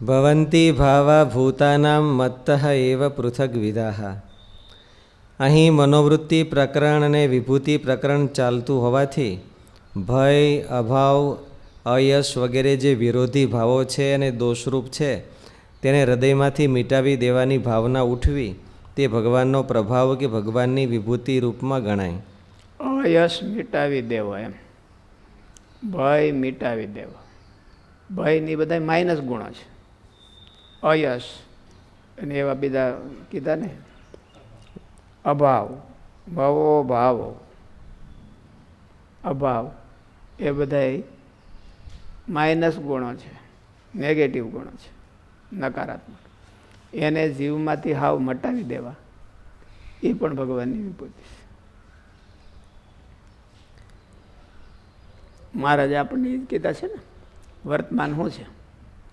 ભવંતી ભાવા ભૂતાનામ મત્ત એવ પૃથક વિદાહા અહીં મનોવૃત્તિ પ્રકરણ અને વિભૂતિ પ્રકરણ ચાલતું હોવાથી ભય અભાવ અયશ વગેરે જે વિરોધી ભાવો છે અને દોષરૂપ છે તેને હૃદયમાંથી મિટાવી દેવાની ભાવના ઉઠવી તે ભગવાનનો પ્રભાવ કે ભગવાનની વિભૂતિ રૂપમાં ગણાય અયશ મિટાવી દેવો એમ ભય મિટાવી દેવો ભયની બધા માઇનસ ગુણો છે। અયશ અને એવા બીજા કીધા ને? અભાવ. ભવો, ભાવો. અભાવ. એ બધા માઇનસ ગુણો છે. નેગેટિવ ગુણો છે. નકારાત્મક. એને જીવમાંથી હાવ મટાવી દેવા. એ પણ ભગવાનની વિભૂતિ છે. મહારાજ આપણને એ કીધા છે ને, વર્તમાન શું છે?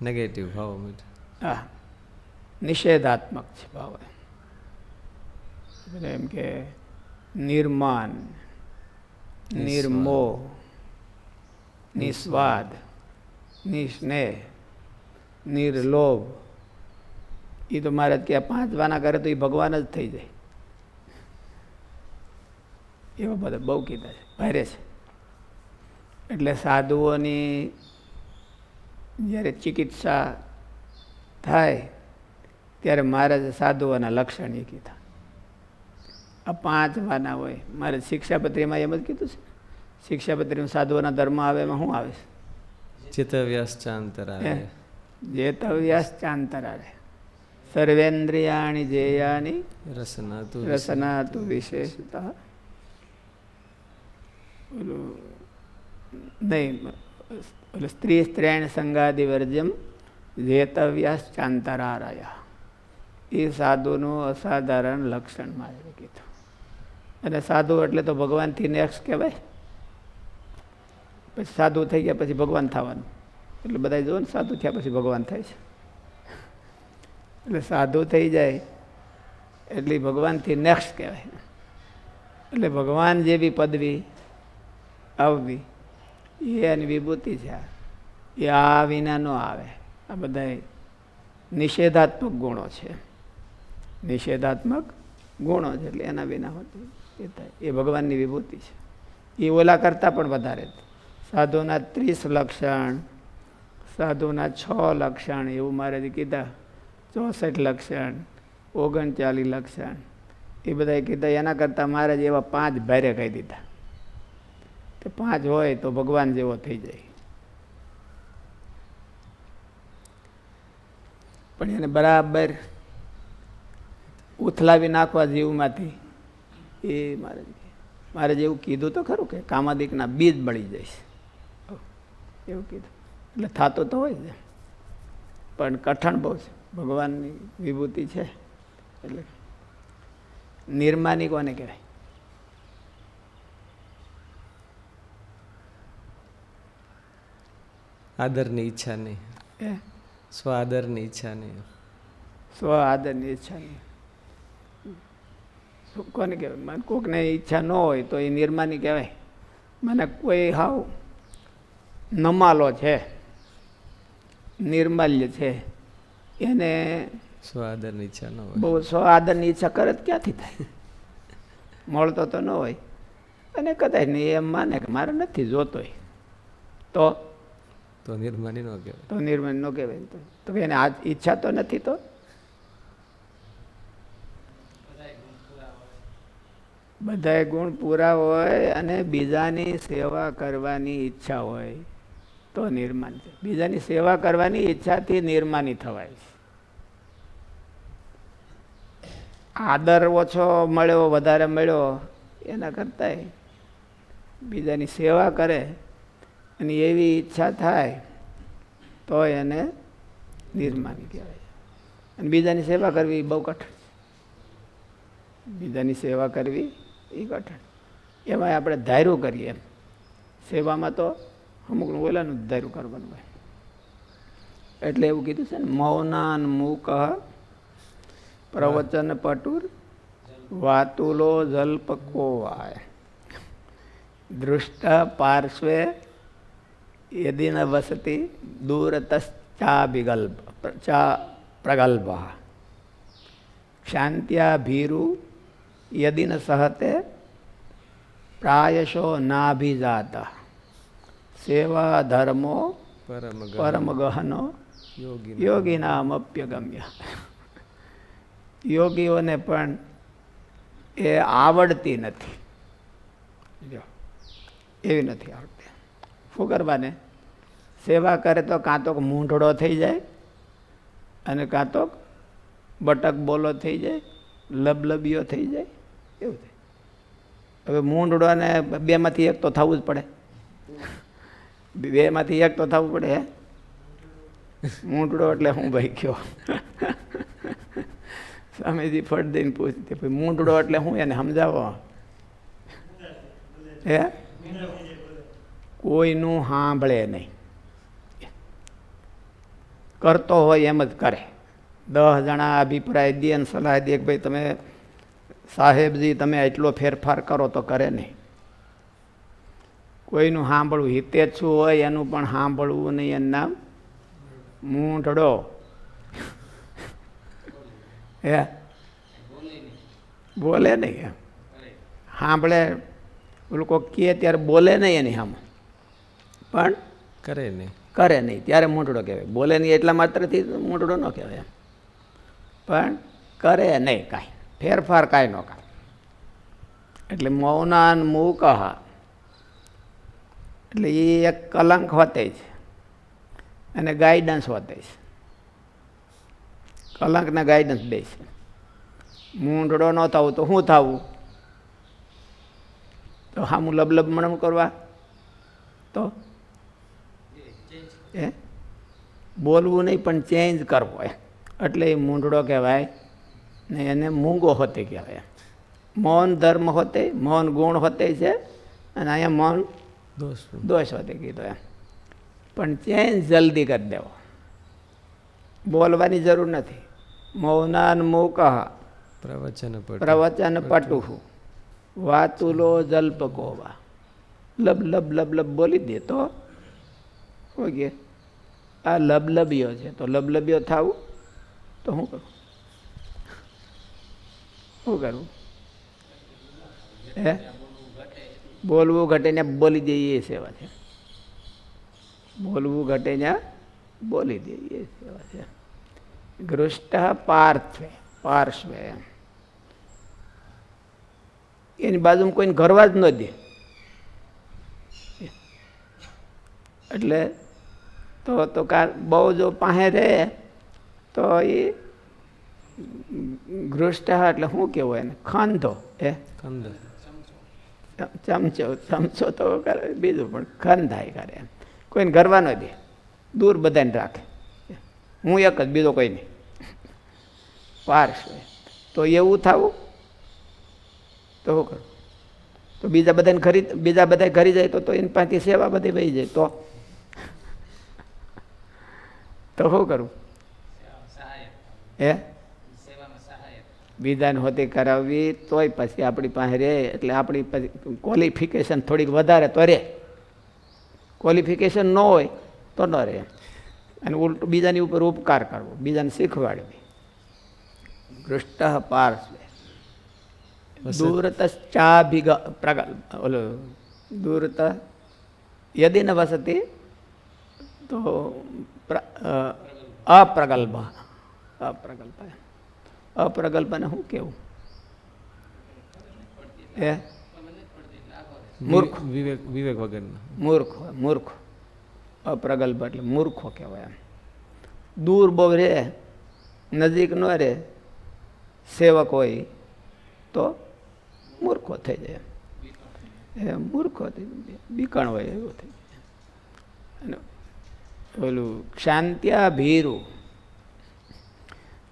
નેગેટિવ, ભાવ, મીઠા. હા નિષેધાત્મક છે ભાવ એટલે એમ કે નિર્માન નિર્મોહ નિસ્વાદ નિસ્નેહ નિર્લોભ એ તો મારે કે પાંચવાના પાંચ વાના કરે તો એ ભગવાન જ થઈ જાય એવા બધા બહુ કીધા છે ભારે છે એટલે સાધુઓની જ્યારે ચિકિત્સા થાય ત્યારે મહારાજે સાધુઓના લક્ષણ એ કીધા. આ પાંચ વાના હોય. મારે શિક્ષાપત્રીમાં એમ જ કીધું છે શિક્ષાપત્રીમાં સાધુઓના ધર્મ આવે એમાં શું આવે છે? ચિત્તવ્યસ ચાંતરાય જેતવ્યાસ ચાંતરારે સર્વેન્દ્રિયાણી જેયાની રસના તું રસના તુ વિશેષત નહીં ઓલું સ્ત્રી સ્ત્રેણ સંગાદિ વર્જ્યમ જેતવ્યાસ ચાંતરારયા એ સાધુનું અસાધારણ લક્ષણ મારે કીધું. અને સાધુ એટલે તો ભગવાનથી નેક્સ્ટ કહેવાય. પછી સાધુ થઈ ગયા પછી ભગવાન થવાનું. એટલે બધા જુઓ ને, સાધુ થયા પછી ભગવાન થાય છે. એટલે સાધુ થઈ જાય એટલે ભગવાનથી નેક્સ્ટ કહેવાય. એટલે ભગવાન જેવી પદવી આવવી, એ એની વિભૂતિ છે. એ આ વિના ન આવે. આ બધા નિષેધાત્મક ગુણો છે. નિષેધાત્મક ગુણો છે એટલે એના વિના હોતી એ એ ભગવાનની વિભૂતિ છે. એ ઓલા કરતાં પણ વધારે સાધુના ત્રીસ લક્ષણ, સાધુના છ લક્ષણ એવું મારે કીધા, ચોસઠ લક્ષણ, ઓગણચાલીસ લક્ષણ, એ બધા કીધા, એના કરતાં મહારાજ એવા પાંચ ભારે કહી દીધા. તે પાંચ હોય તો ભગવાન જેવો થઈ જાય. પણ એને બરાબર ઉથલાવી નાખવા જીવમાંથી એ મારે મારે જેવું કીધું તો ખરું કે કામાદિકના બીજ બળી જઈશ. એવું કીધું. એટલે થતું તો હોય છે પણ કઠણ બહુ છે. ભગવાનની વિભૂતિ છે. એટલે નિર્માની કોને કહેવાય? આદરની ઈચ્છા નહીં એ સ્વ આદરની ઈચ્છા નહીં સ્વ આદરની ઈચ્છા નહીં શું કોને કહેવાય? મને કોકને ઈચ્છા ન હોય તો એ નિર્માની કહેવાય. મને કોઈ હાવ નમાલો છે નિર્માલ્ય છે એને સ્વાદરની ઈચ્છા ન હોય. બહુ સ્વાદરની ઈચ્છા કરે ક્યાંથી થાય? મળતો તો ન હોય. અને કદાચ નહીં એમ માને કે મારે નથી જોતોય. તો તો નિર્માની નો કહેવાય. તો નિર્માણ નો કહેવાય તો. એને આ ઈચ્છા તો નથી તો? બધાય ગુણ પૂરા હોય અને બીજાની સેવા કરવાની ઈચ્છા હોય તો નિર્માણ છે. બીજાની સેવા કરવાની ઈચ્છાથી નિર્માની થવાય છે. આદર ઓછો મળ્યો, વધારે મળ્યો એના કરતાંય બીજાની સેવા કરે અને એવી ઈચ્છા થાય તો એને નિર્માની કહેવાય. અને બીજાની સેવા કરવી એ બહુ કઠણ. બીજાની સેવા કરવી એ કઠણ. એમાં આપણે ધાર્યું કરીએ એમ. સેવામાં તો અમુકનું ઓલાનું ધાર્યું કરવાનું હોય. એટલે એવું કીધું છે ને, મૌનાન મૂક પ્રવચન પટુર, વાતુલો જલ્પકોવાય દૃષ્ટ પાર્શ્વે યદિ ન વસતી દૂરતશ્ચ ચા વિગલ્પ ચા પ્રગલ્ભ ક્ષાંત્યા ભીરુ યદિ ન સહતે પ્રાયશો નાભિજાત સેવા ધર્મો પરમ ગહનો યોગી યોગીનામ અપ્યગમ્ય યોગીઓને પણ એ આવડતી નથી એવી નથી આવડતી શું કરવાને? સેવા કરે તો કાં તો મૂંઢડો થઈ જાય અને કાં તો બટક બોલો થઈ જાય, લબલબીઓ થઈ જાય, એવું થાય. હવે મૂંઢડો અને બેમાંથી એક તો થવું જ પડે. બેમાંથી એક તો થવું પડે, હે? મૂંઢડો એટલે હું ભાઈ કયો? સ્વામીજી ફટ દઈને પૂછતી, ભાઈ મૂંઢડો એટલે હું એને સમજાવો? હે? કોઈનું સાંભળે નહીં. કરતો હોય એમ જ કરે. દસ જણા અભિપ્રાય દે અને સલાહ દે કે ભાઈ તમે સાહેબજી, તમે એટલો ફેરફાર કરો તો કરે નહીં. કોઈનું સાંભળવું હિતેચ્છું હોય એનું પણ સાંભળવું નહીં. એનું નામ મૂંઢડો. હે? બોલે નહીં એમ. સાંભળે. લોકો કહે ત્યારે બોલે નહીં એની સામે. પણ કરે નહીં. કરે નહીં. ત્યારે મૂંઢડો કહેવાય. બોલે નહીં એટલા માત્રથી મૂંઢડો ન કહેવાય પણ કરે નહીં કાંઈ. ફેરફાર કાંઈ ન કરે. એટલે મૌનાન મૂકહ. એટલે એ એક કલંક હોતે છે અને ગાઈડન્સ હોતે છે કલંકને ગાઈડન્સ દે છે. મૂંઢડો ન થવું તો શું થવું? તો હામું લબલબ મણમ કરવા? તો એ બોલવું નહીં પણ ચેન્જ કરવો એટલે એ મૂંઢડો કહેવાય ને એને મૂંગો હોતે કહેવાય મૌન ધર્મ હોતે મૌન ગુણ હોતે છે અને અહીંયા મૌન દોષ દોષ હોતે કીધો એમ. પણ ચેન્જ જલ્દી કરી દેવો. બોલવાની જરૂર નથી. મૌનાન મૂક પ્રવચન પટ. પ્રવચન પટુહુ વાતુલો જલ્પકોવા લબ લબ લબ લબ બોલી દે તો. ઓકે આ લબલબીઓ છે. તો લબલબીઓ થવું, તો શું કરું? શું કરવું હે? બોલવું ઘટે ને બોલી દઈએ એ સેવા છે. બોલવું ઘટે ને બોલી દઈએ એ સેવા છે. ગૃષ્ટ પાર્થવે, પાર્શ્વે એની બાજુમાં કોઈને ઘરવા જ ન દે. એટલે તો તો કાર બહુ જો પાસે રહે તો એ ગૃષ્ટ એટલે શું કહેવું એને? ખંધો એ ખંધો. ચમચો ચમચો તો કરે બીજું પણ ખંધાય કરે એમ. કોઈને ગરવાનો દે દૂર બધાને રાખે. હું એક જ બીજો કોઈ નહીં. પાર્શ્વે તો એવું થવું? તો શું કરું? તો બીજા બધાને ખરી બીજા બધા ઘરી જાય તો તો એની પાસેથી સેવા બધી વહી જાય. તો તો શું કરું? હે? બીજાને હોતી કરાવવી તોય પછી આપણી પાસે રહે એટલે આપણી પછી ક્વોલિફિકેશન થોડીક વધારે તો રહે. ક્વોલિફિકેશન ન હોય તો ન રહે. અને ઉલટું બીજાની ઉપર ઉપકાર કરવો બીજાને શીખવાડવી. પૃષ્ઠ પાર્શ્વે. દૂરતશ્ચાભિગ પ્રગલ ઓલો દૂરત યદિ ન વસતી તો પ્ર- અપ્રગલ્ભ અપ્રગલ્ભ અપ્રગલ્ભને શું કેવું એ મૂર્ખ વિવેક વિવેક વગરના મૂર્ખ હોય, મૂર્ખ અપ્રગલ્ભ એટલે મૂર્ખો કહેવાય એમ। દૂર બહુ રહે નજીક ન રહે સેવક હોય તો મૂર્ખો થઈ જાય એ મૂર્ખો થઈ બીકણ હોય એવું થઈ જાય અને ઓલું ક્ષાંત્યા ભીરું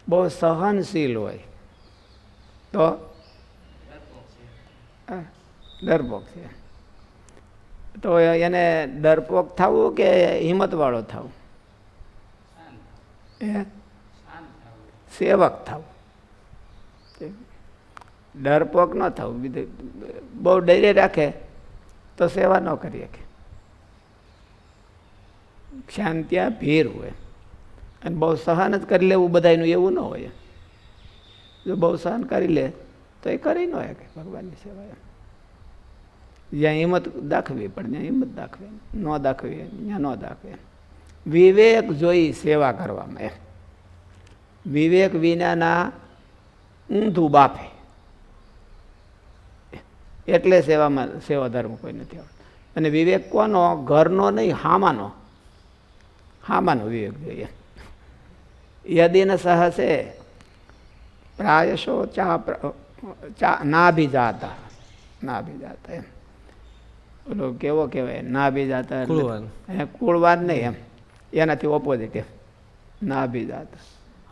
બહુ સહનશીલ હોય. તો? ડરપોક છે. તો એને ડરપોક થવું કે હિંમતવાળો થવું? એ સેવક થવું. ડરપોક ન થવું. બીજું બહુ ડરે રાખે તો સેવા ન કરી શકે. શાંત્યા ભીર હોય. અને બહુ સહન જ કરી લેવું બધાયનું એવું ન હોય. જો બહુ સહન કરી લે, તો એ કરી ન શકે ભગવાનની સેવા. જ્યાં હિંમત દાખવી, પણ ત્યાં હિંમત દાખવે. ન દાખવી, ત્યાં ન દાખવે. વિવેક જોઈ સેવા કરવામાં એમ. વિવેક વિનાના ઊંધું બાફે. એટલે સેવામાં સેવા ધર્મ કોઈ નથી આવતો. અને વિવેક કોનો? ઘરનો નહીં, હામાનો. હામાનો વિવેક જોઈએ યદિન સહસે પ્રાયશો ચા ચા ના ભી જાતા ના ભી જાતા એમ. ઓલો કેવો કહેવાય? જાતા એટલે- કુળવાન. નહીં એમ. એનાથી ઓપોઝિટ એમ. ના ભી જાતા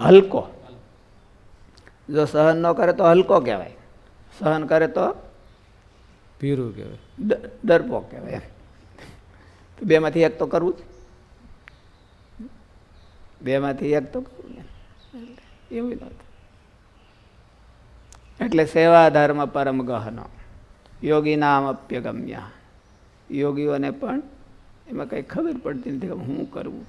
હલકો. જો સહન ન કરે તો હલકો કહેવાય. સહન કરે તો પીરું કહેવાય. દરપો કહેવાય એમ. બેમાંથી એક તો કરવું જ. બેમાંથી એક તો કરવું ને એવું નહોતું. એટલે સેવા ધર્મ પરમ ગહનો. યોગી નામ અપ્યગમ્ય. યોગીઓને પણ એમાં કંઈ ખબર પડતી નથી કે હું કરવું.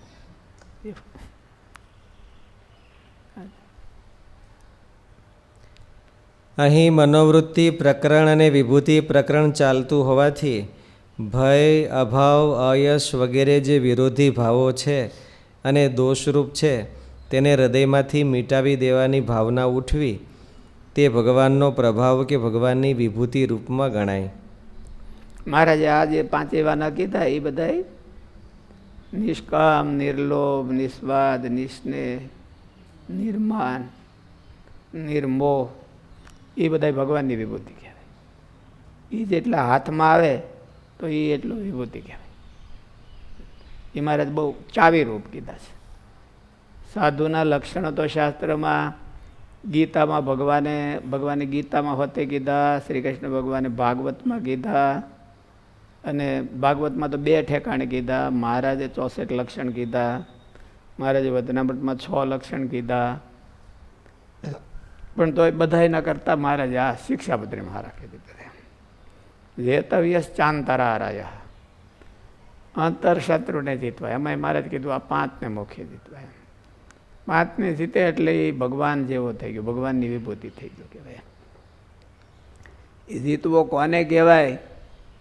અહીં મનોવૃત્તિ પ્રકરણ અને વિભૂતિ પ્રકરણ ચાલતું હોવાથી ભય, અભાવ, અયશ વગેરે જે વિરોધી ભાવો છે અને દોષરૂપ છે, તેને હૃદયમાંથી મિટાવી દેવાની ભાવના ઉઠવી, તે ભગવાનનો પ્રભાવ કે ભગવાનની વિભૂતિ રૂપમાં ગણાય. મહારાજે આ જે પાંચે વાના કીધા, એ બધા નિષ્કામ, નિર્લોભ, નિસ્વાદ, નિસ્નેહ નિર્માન નિર્મોહ, એ બધા ભગવાનની વિભૂતિ કહેવાય. એ જેટલા હાથમાં આવે, તો એ એટલું વિભૂતિ કહેવાય. એ મહારાજ બહુ ચાવી રૂપ કીધા છે. સાધુના લક્ષણો તો શાસ્ત્રમાં ગીતામાં ભગવાને ભગવાને ગીતામાં હોતે કીધા શ્રી કૃષ્ણ ભગવાને ભાગવતમાં કીધા અને ભાગવતમાં તો બે ઠેકાણે કીધા, મહારાજે ચોસઠ લક્ષણ કીધા, મહારાજે વતનામૃતમાં છ લક્ષણ કીધા. પણ તોય બધા એના કરતાં મહારાજે આ શિક્ષાપત્રી મહારાખી કીધી બધા જેતવ્યસ ચાંતરારાય અંતર શત્રુને જીતવાય. એમાં મહારાજ કીધું, આ પાંચને મોખે જીતવાય. પાંચને જીતે એટલે એ ભગવાન જેવો થઈ ગયો, ભગવાનની વિભૂતિ થઈ ગયો કહેવાય. એ જીતવો કોને કહેવાય?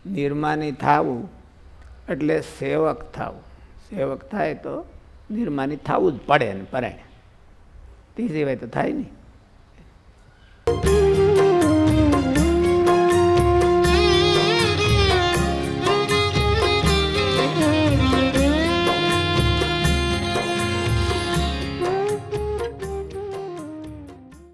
નિર્માની થાવું. એટલે સેવક થાવું. સેવક થાય તો નિર્માની થવું જ પડે ને પરાયણે. તે સિવાય તો થાય નહીં.